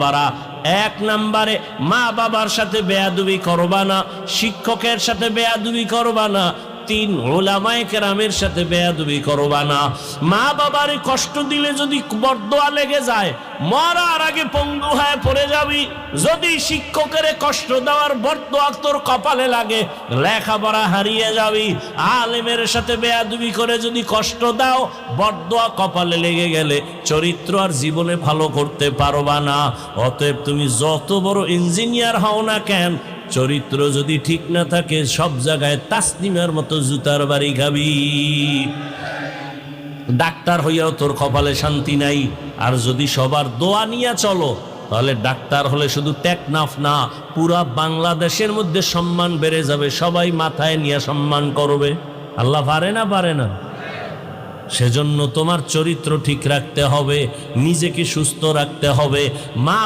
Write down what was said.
বাবারা, এক নাম্বারে মা বাবার সাথে বেয়াদুবি করবা না, শিক্ষকের সাথে বেয়াদুবি করবা না, তিন ওলামায়ে কেরামের সাথে বেয়াদুবি করবা না। মা বাবার কষ্ট দিলে যদি বরদোয়া লেগে যায়, মরার আগে পঙ্গু যাবি যদি শিক্ষকের কষ্ট দেওয়ার বরদোয়া তোর কপালে লাগে, লেখাপড়া হারিয়ে যাবি। আলেমের সাথে বেয়াদুবি করে যদি কষ্ট দাও বরদোয়া কপালে লেগে গেলে চরিত্র আর জীবনে ভালো করতে পারবা না। অতএব তুমি যত বড় ইঞ্জিনিয়ার হও না কেন, চরিত্র যদি ঠিক না থাকে, সব জায়গায় তাসনিমের মতো জুতার বাড়ি খাবি। ডাক্তার হইয়াও তোর কপালে শান্তি নাই। আর যদি সবার দোয়া নিয়ে চলো তাহলে ডাক্তার হলে শুধু টেকনাফ না, পুরা বাংলাদেশের মধ্যে সম্মান বেড়ে যাবে, সবাই মাথায় নিয়ে সম্মান করবে। আল্লাহ পারে না পারে না? সেজন্য তোমার চরিত্র ঠিক রাখতে হবে, নিজেকে সুস্থ রাখতে হবে। মা